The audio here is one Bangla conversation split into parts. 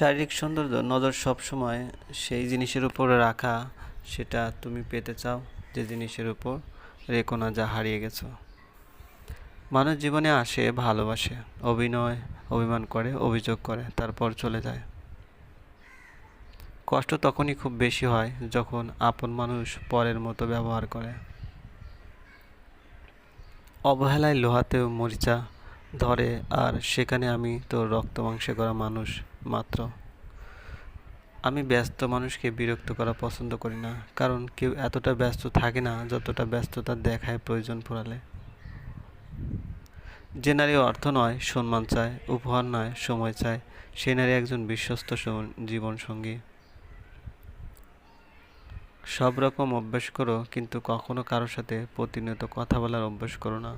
শারীরিক সৌন্দর্য নজর সবসময় সেই জিনিসের উপর রাখা, সেটা তুমি পেতে চাও যে জিনিসের উপর রেখো না যা হারিয়ে গেছো। মানুষ জীবনে আসে, ভালোবাসে, অভিনয়, অভিমান করে, অভিযোগ করে, তারপর চলে যায়। কষ্ট তখনই খুব বেশি হয় যখন আপন মানুষ পরের মতো ব্যবহার করে। অবহেলায় লোহাতেও মরিচা ধরে, আর সেখানে আমি তো রক্ত মাংসে করা মানুষ। মাত্র। আমি ব্যস্ত মানুষকে বিরক্ত করা পছন্দ করি না, কারণ কেউ এতটা ব্যস্ত থাকে না যতটা ব্যস্ততা দেখায় প্রয়োজন পড়ালে। যে নারী অর্থ নয়, সম্মান চায়, উপহার নয়, সময় চায় সে নারী একজন বিশ্বস্ত জীবনসঙ্গী। সব রকম অভ্যাস করো, কিন্তু কখনো কারোর সাথে প্রতিনিয়ত কথা বলার অভ্যাস করো না।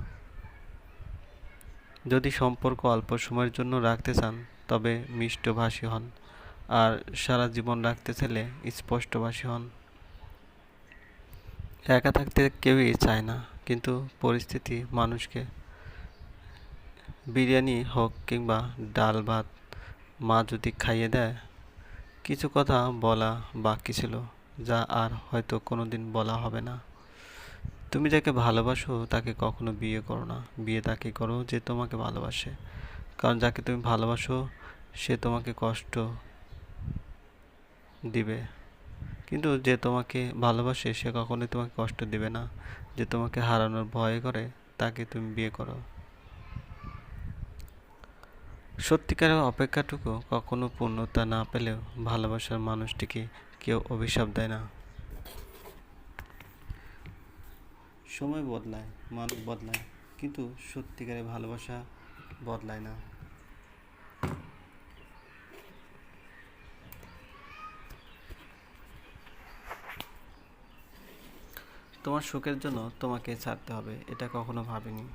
যদি সম্পর্ক অল্প সময়ের জন্য রাখতে চান তবে মিষ্টভাষী হন আর সারা জীবন রাখতে চাইলে স্পষ্টভাষী হন। একা থাকতে কেউই চায় না, কিন্তু পরিস্থিতি মানুষকে। বিরিয়ানি হোক কিংবা ডাল ভাত মা যদি খাইয়ে দেয়, কিছু কথা বলা বাকি ছিল, যা আর হয়তো কোনো দিন বলা হবে না। তুমি যাকে ভালোবাসো তাকে কখনো বিয়ে করো না, বিয়ে তাকে করো যে তোমাকে ভালোবাসে। কারণ যাকে তুমি ভালোবাসো সে তোমাকে কষ্ট দিবে। কিন্তু যে তোমাকে ভালোবাসে, সে কখনোই তোমাকে কষ্ট দিবে না। যে তোমাকে হারানোর ভয় করে, তাকে তুমি বিয়ে করো। সত্যিকারের অপেক্ষাটুকু কখনো পূর্ণতা না পেলেও ভালোবাসার মানুষটিকে কেউ অভিশাপ দেয় না। সময় বদলায় মানুষ বদলায়, কিন্তু সত্যিকারের ভালোবাসা বদলায় না। তোমার সুখের জন্য তোমাকে ছাড়তে হবে, এটা কখনো ভাবিনি।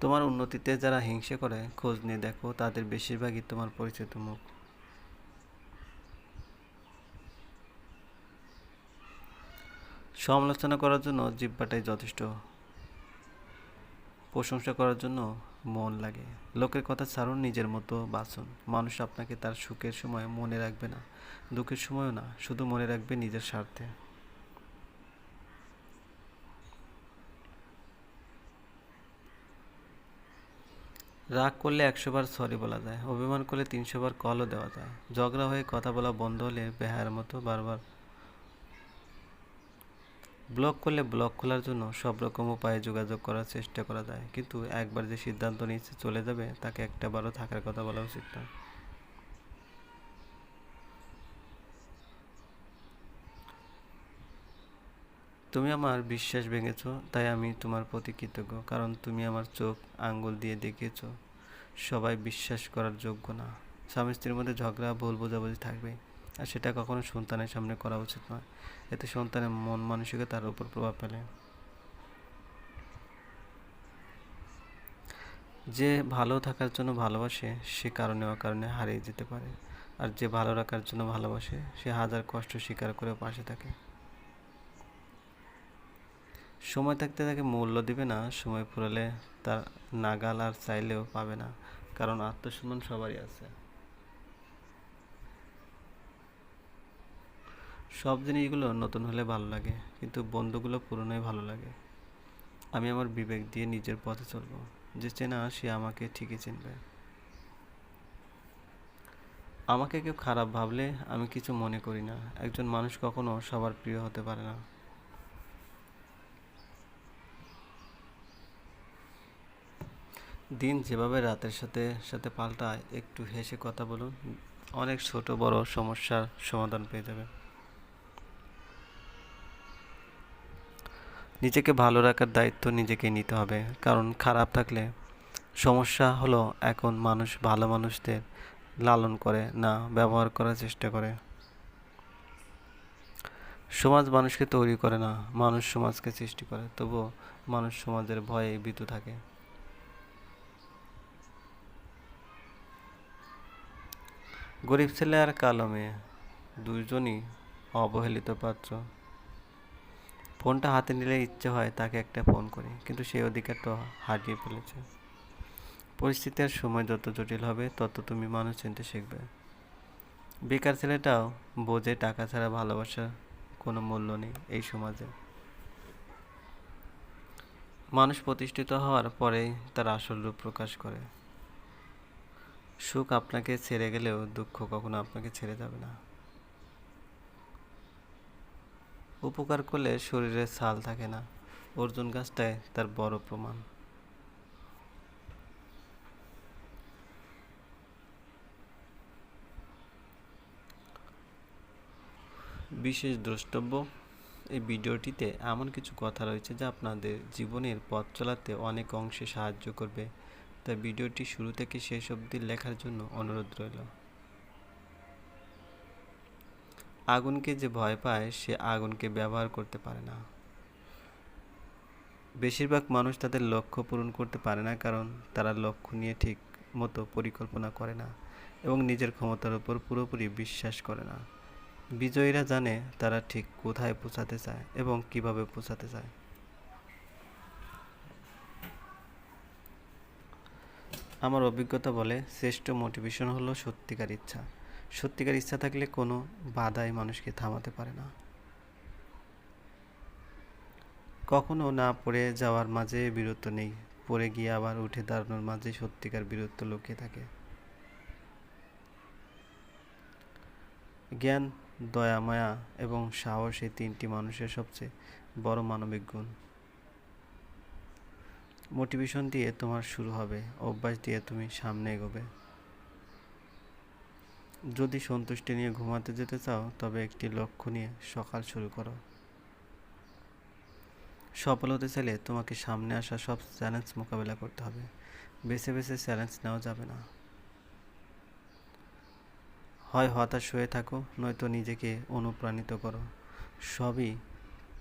তোমার উন্নতিতে যারা হিংসে করে, খোঁজ নিয়ে দেখো, তাদের বেশিরভাগই তোমার পরিচিত মুখ। সমালোচনা করার জন্য জিব্বাটাই যথেষ্ট। প্রশংসা করার জন্য মন লাগে। লোকের কথা ছাড়ুন, নিজের মতো বাঁচুন। মানুষ আপনাকে তার সুখের সময় মনে রাখবে না, দুঃখের সময়ও না, শুধু মনে রাখবে নিজের স্বার্থে। রাগ করলে একশো বার সরি বলা যায়, অভিমান করলে তিনশো বার কলও দেওয়া যায়। ঝগড়া হয়ে কথা বলা বন্ধ হলে বেহার মতো বারবার ব্লক করলে ব্লক খোলার জন্য সব রকম উপায়ে যোগাযোগ করার চেষ্টা করা যায়। কিন্তু একবার যে সিদ্ধান্ত নিচ্ছে চলে যাবে, তাকে একটা বারও থাকার কথা বলা উচিত না। তুমি আমার বিশ্বাস ভেঙেছ, তাই আমি তোমার প্রতি কৃতজ্ঞ, কারণ তুমি আমার চোখ আঙ্গুল দিয়ে দেখিয়েছ। সবাই বিশ্বাস করার যোগ্য না। স্বামী স্ত্রীর মধ্যে ঝগড়া, ভুল বোঝাবুঝি থাকবে আর সেটা কখনো সন্তানের সামনে করা উচিত নয়। এতে সন্তানের মন মানসিকতা মানসিকতার উপর প্রভাব ফেলে। যে ভালো থাকার জন্য ভালোবাসে, সে কারণে অকারণে হারিয়ে যেতে পারে। আর যে ভালো রাখার জন্য ভালোবাসে, সে হাজার কষ্ট স্বীকার করে পাশে থাকে। সময় থাকতে তাকে মূল্য দিবে না, সময় ফুরালে তার নাগাল আর চাইলেও পাবে না। কারণ আত্মসম্মান সবারই আছে। সব জিনিসগুলো নতুন হলে ভালো লাগে, কিন্তু বন্ধুগুলো পুরনোই ভালো লাগে। আমি আমার বিবেক দিয়ে নিজের পথে চলবো, যে চেনা সে আমাকে ঠিকই চিনবে। আমাকে কেউ খারাপ ভাবলে আমি কিছু মনে করি না, একজন মানুষ কখনো সবার প্রিয় হতে পারে না। দিন যেভাবে রাতের সাথে সাথে পাল্টায়, একটু হেসে কথা বলুন, অনেক ছোট বড় সমস্যার সমাধান পেয়ে যাবে নিজেকে ভালো রাখার দায়িত্ব নিজেকে নিতে হবে। কারণ খারাপ থাকলে সমস্যা হলো এখন মানুষ ভালো মানুষদের লালন করে, না ব্যবহার করার চেষ্টা করে। সমাজ মানুষকে তৈরি করে না, মানুষ সমাজকে সৃষ্টি করে। তবুও মানুষ সমাজের ভয়ে ভীত থাকে। গরিব ছেলে আর কালো মেয়ে, দুজনই অবহেলিত পাত্র। ফোনটা হাতে নিলে ইচ্ছে হয় তাকে একটা ফোন করি, কিন্তু সেই অধিকারটা হারিয়ে ফেলেছে। পরিস্থিতি আর সময় যত জটিল হবে, তত তুমি মানুষ চিনতে শিখবে। বেকার ছেলেটাও বোঝে টাকা ছাড়া ভালোবাসার কোনো মূল্য নেই এই সমাজে। মানুষ প্রতিষ্ঠিত হওয়ার পরেই তার আসল রূপ প্রকাশ করে। সুখ আপনাকে ছেড়ে গেলেও দুঃখ কখনো আপনাকে ছেড়ে যাবে না। উপকার করলে শরীরে ছাল থাকে না। অর্জুন গাছটাই তার বড় প্রমাণ। বিশেষ দ্রষ্টব্য, এই ভিডিওটিতে এমন কিছু কথা রয়েছে যা আপনাদের জীবনের পথ চলাতে অনেক অংশে সাহায্য করবে। তাই ভিডিওটি শুরু থেকে শেষ অবধি লেখার জন্য অনুরোধ রইল। আগুনকে যে ভয় পায়, সে আগুনকে ব্যবহার করতে পারে না। বেশিরভাগ মানুষ তাদের লক্ষ্য পূরণ করতে পারে না, কারণ তারা লক্ষ্য নিয়ে ঠিক মতো পরিকল্পনা করে না এবং নিজের ক্ষমতার উপর পুরোপুরি বিশ্বাস করে না। বিজয়ীরা জানে তারা ঠিক কোথায় পৌঁছাতে চায় এবং কীভাবে পৌঁছাতে চায়। আমার অভিজ্ঞতা বলে শ্রেষ্ঠ মোটিভেশন হলো সত্যিকার ইচ্ছা। সত্যিকার ইচ্ছা থাকলে কোনো বাধাই মানুষকে থামাতে পারে না। কখনো না পড়ে যাওয়ার মাঝে বীরত্ব নেই, পড়ে গিয়ে আবার উঠে দাঁড়ানোর মাঝে সত্যিকার বীরত্ব লুকিয়ে থাকে। জ্ঞান, দয়া, মায়া এবং সাহস এই তিনটি মানুষের সবচেয়ে বড় মানবিক গুণ। মোটিভেশন দিয়ে তোমার শুরু হবে, অভ্যাস দিয়ে তুমি সামনে এগোবে। যদি সন্তুষ্টি নিয়ে ঘুমাতে যেতে চাও, তবে একটি লক্ষ্য নিয়ে সকাল শুরু করো। সফল হতে চাইলে তোমাকে সামনে আসা সব চ্যালেঞ্জ মোকাবেলা করতে হবে। বেছে বেছে চ্যালেঞ্জ নেওয়া যাবে না। হয় হতাশ হয়ে থাকো, নয়তো নিজেকে অনুপ্রাণিত করো। সবই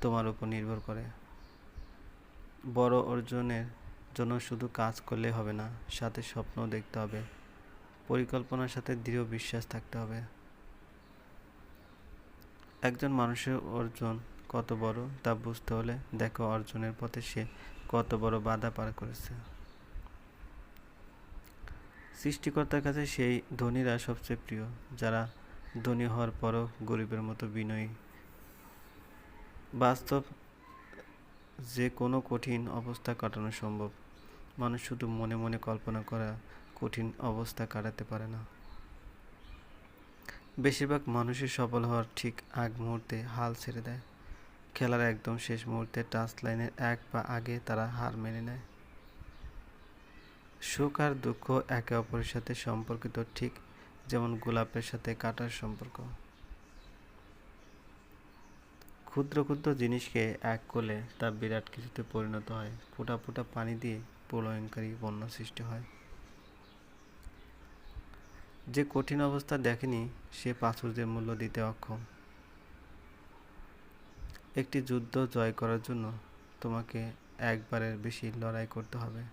তোমার উপর নির্ভর করে। বড় অর্জনের জন্য শুধু কাজ করলে হবে না, সাথে স্বপ্নও দেখতে হবে। পরিকল্পনার সাথে দৃঢ় বিশ্বাস থাকতে হবে। একজন মানুষের অর্জন কত বড় তা বুঝতে হলে দেখো অর্জনের পথে সে কত বড় বাধা পার করেছে। সৃষ্টিকর্তার কাছে সেই ধনীরা সবচেয়ে প্রিয়, যারা ধনী হওয়ার পরও গরিবের মতো বিনয়ী। বাস্তব যে কোনো কঠিন অবস্থা কাটানো সম্ভব। মানুষ শুধু মনে মনে কল্পনা করা কঠিন অবস্থা কাটাতে পারে না। বেশিরভাগ মানুষের সফল হওয়ার ঠিক আগ মুহূর্তে হাল ছেড়ে দেয়। খেলার একদম শেষ মুহূর্তে টাচ লাইনের এক পা আগে তারা হার মেনে নেয়। সুখ আর দুঃখ একে অপরের সাথে সম্পর্কিত ঠিক যেমন গোলাপের সাথে কাটার সম্পর্ক। ক্ষুদ্র ক্ষুদ্র জিনিসকে এক করলে তা বিরাট কিছুতে পরিণত হয়। ফোঁটা ফোঁটা পানি দিয়ে প্রলয়নকারী বন্যা সৃষ্টি হয়। যে কঠিন অবস্থা দেখেনি, সে প্রাচুর্যের মূল্য দিতে অক্ষম। একটি যুদ্ধ জয় করার জন্য তোমাকে একবারের বেশি লড়াই করতে হবে।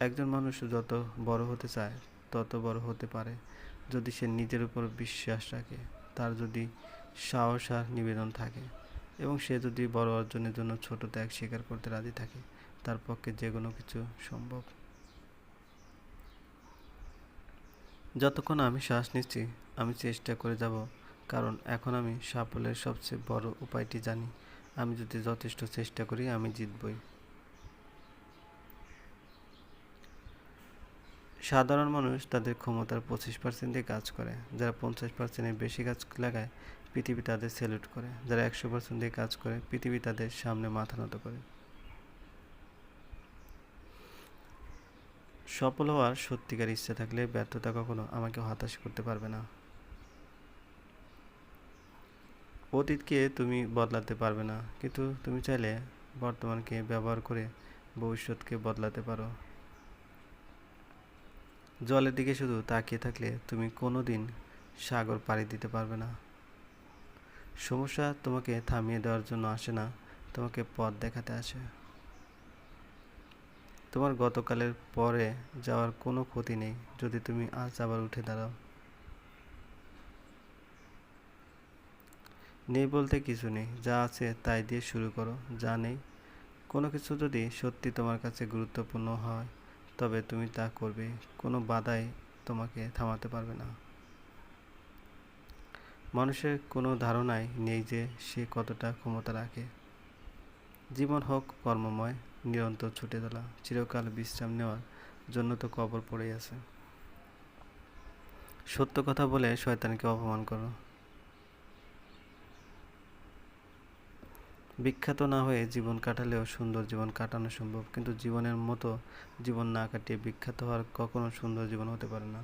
একজন মানুষ যত বড় হতে চায়, তত বড় হতে পারে। যদি সে নিজের উপর বিশ্বাস রাখে, তার যদি সাহস আর নিবেদন থাকে, এবং সে যদি বড় অর্জনের জন্য ছোট ত্যাগ স্বীকার করতে রাজি থাকে, তার পক্ষে যে কোনো কিছু সম্ভব। যতক্ষণ আমি শ্বাস নিচ্ছি, আমি চেষ্টা করে যাব, কারণ এখন আমি সাফল্যের সবচেয়ে বড় উপায়টি জানি। আমি যদি যথেষ্ট চেষ্টা করি, আমি জিতবই। সাধারণ মানুষ তাদের ক্ষমতার পঁচিশ পার্সেন্ট দিয়ে কাজ করে। যারা পঞ্চাশ পার্সেন্টের বেশি কাজ লাগায়, পৃথিবী তাদের স্যালুট করে। যারা একশো পার্সেন্ট দিয়ে কাজ করে, পৃথিবী তাদের সামনে মাথা নত করে। সফল হওয়ার সত্যিকার ইচ্ছা থাকলে ব্যর্থতা কখনো আমাকে হতাশ করতে পারবে না। অতীতকে তুমি বদলাতে পারবে না, কিন্তু তুমি চাইলে বর্তমানকে ব্যবহার করে ভবিষ্যৎকে বদলাতে পারো। জলের দিকে শুধু তাকিয়ে থাকলে তুমি কোনো দিন সাগর পাড়ি দিতে পারবে না। সমস্যা তোমাকে থামিয়ে দেওয়ার জন্য আসে না, তোমাকে পথ দেখাতে আসে। তোমার গতকালের পরে যাওয়ার কোনো ক্ষতি নেই, যদি তুমি আজ আবার উঠে দাঁড়াও। নেই বলতে কিছু নেই, যা আছে তাই দিয়ে শুরু করো, যা নেই, কোনো কিছু যদি সত্যি তোমার কাছে গুরুত্বপূর্ণ হয়, তবে তুমি তা করবে, কোনো বাধাই তোমাকে থামাতে পারবে না। মানুষের কোনো ধারণাই নেই যে সে কতটা ক্ষমতা রাখে। জীবন হোক, কর্মময় নিরন্তর ছুটে চলা, চিরকাল বিশ্রাম নেওয়ার জন্য তো কবর পড়েই আছে। সত্য কথা বলে শয়তানকে অপমান করো। বিখ্যাত না হয়ে জীবন কাটালেও সুন্দর জীবন কাটানো সম্ভব, কিন্তু জীবনের মতো জীবন না কাটিয়ে বিখ্যাত হওয়ার কখনো সুন্দর জীবন হতে পারে না।